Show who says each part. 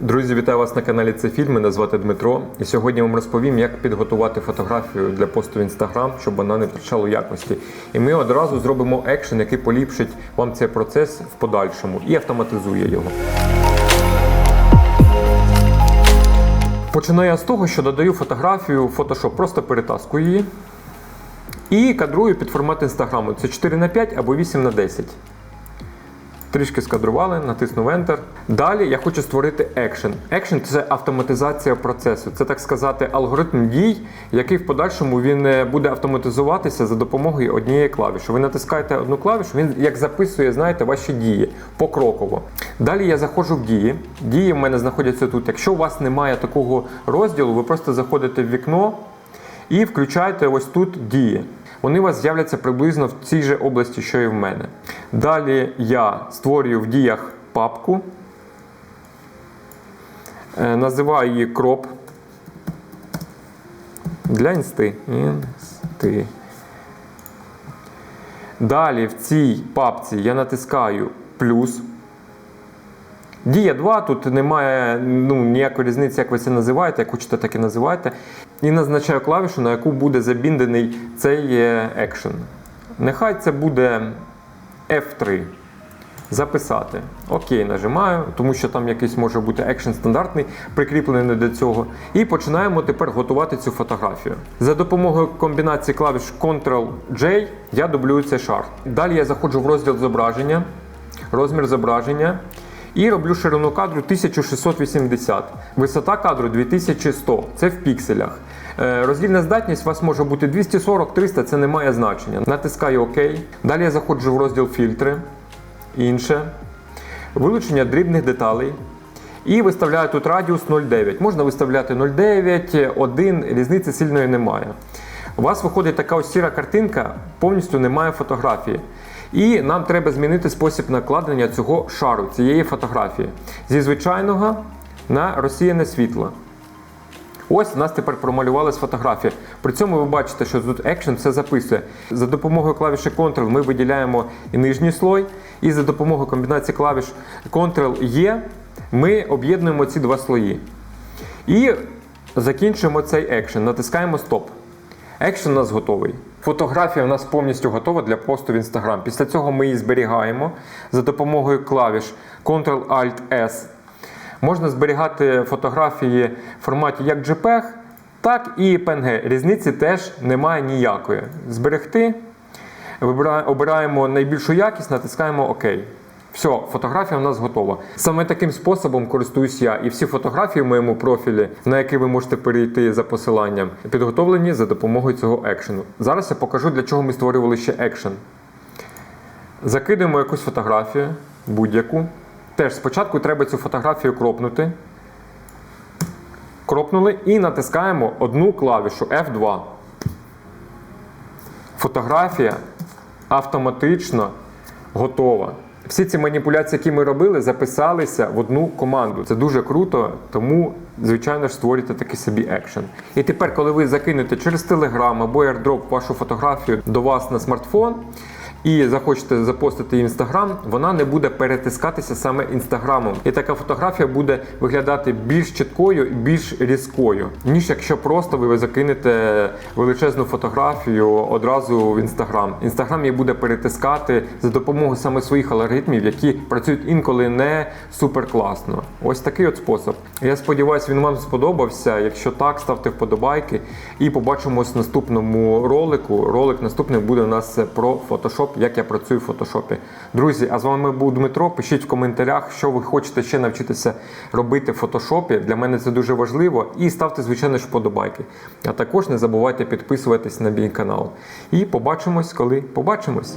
Speaker 1: Друзі, вітаю вас на каналі Це фільм. Мене звати Дмитро. І сьогодні вам розповім, як підготувати фотографію для посту в інстаграм, щоб вона не втрачала якості. І ми одразу зробимо екшен, який поліпшить вам цей процес в подальшому і автоматизує його. Починаю з того, що додаю фотографію в Photoshop, просто перетаскую її і кадрую під формат інстаграму. Це 4 на 5 або 8 на 10 Трішки скадрували, натиснув Enter. Далі я хочу створити екшен. Екшен це автоматизація процесу. Це так сказати алгоритм дій, який в подальшому він е, буде автоматизуватися за допомогою однієї клавіші. Ви натискаєте одну клавішу, він як записує, знаєте, ваші дії покроково. Далі я заходжу в дії. Дії в мене знаходяться тут. Якщо у вас немає такого розділу, ви просто заходите в вікно і включаєте ось тут дії. Вони у вас з'являться приблизно в цій же області, що і в мене. Далі я створюю в діях папку, Е, називаю її кроп для інсти. Інсти. Далі в цій папці я натискаю плюс. Дія 2, тут немає ну, ніякої різниці, як ви це називаєте, як хочете, так і називайте. І назначаю клавішу, на яку буде забіндений цей е, екшен. Нехай це буде F3. Записати. Окей, нажимаю, тому що там якийсь може бути екшен стандартний, прикріплений до цього. І починаємо тепер готувати цю фотографію. За допомогою комбінації клавіш Ctrl-J я дублюю цей шар. Далі я заходжу в розділ зображення, розмір зображення. І роблю ширину кадру 1680, висота кадру 2100, це в пікселях. Е, Роздільна здатність у вас може бути 240-300, це не має значення. Натискаю ОК. Далі я заходжу в розділ фільтри, інше, вилучення дрібних деталей. І виставляю тут радіус 0,9. Можна виставляти 0,9, 1, різниці сильної немає. У вас виходить така ось сіра картинка, повністю немає фотографії. І нам треба змінити спосіб накладення цього шару, цієї фотографії. Зі звичайного на розсіяне світло. Ось у нас тепер промалювалась фотографія. При цьому ви бачите, що тут екшен все записує. За допомогою клавіші Ctrl ми виділяємо і нижній слой, і за допомогою комбінації клавіш Ctrl-E ми об'єднуємо ці два слої. І закінчуємо цей екшен. Натискаємо Стоп. Екшен у нас готовий. Фотографія у нас повністю готова для посту в Instagram. Після цього ми її зберігаємо за допомогою клавіш Ctrl-Alt-S. Можна зберігати фотографії в форматі як JPEG, так і PNG. Різниці теж немає ніякої. Зберегти. Обираємо найбільшу якість, натискаємо ОК. Все, фотографія в нас готова. Саме таким способом користуюсь я. І всі фотографії в моєму профілі, на які ви можете перейти за посиланням, підготовлені за допомогою цього екшену. Зараз я покажу, для чого ми створювали ще екшен. Закидуємо якусь фотографію, будь-яку. Теж спочатку треба цю фотографію кропнути. Кропнули і натискаємо одну клавішу F2. Фотографія автоматично готова. Всі ці маніпуляції, які ми робили, записалися в одну команду. Це дуже круто, тому, звичайно ж, створюйте такий собі екшен. І тепер, коли ви закинете через Telegram або AirDrop вашу фотографію до вас на смартфон, і захочете запостити інстаграм, вона не буде перетискатися саме інстаграмом. І така фотографія буде виглядати більш чіткою і більш різкою, ніж якщо просто ви закинете величезну фотографію одразу в інстаграм. Інстаграм її буде перетискати за допомогою саме своїх алгоритмів, які працюють інколи не супер класно. Ось такий от спосіб. Я сподіваюся, він вам сподобався. Якщо так, ставте вподобайки і побачимось в наступному ролику. Ролик наступний буде у нас про Photoshop, як я працюю в фотошопі. Друзі, а з вами був Дмитро. Пишіть в коментарях, що ви хочете ще навчитися робити в фотошопі. Для мене це дуже важливо. І ставте, звичайно вподобайки. А також не забувайте підписуватись на мій канал. І побачимось, коли побачимось.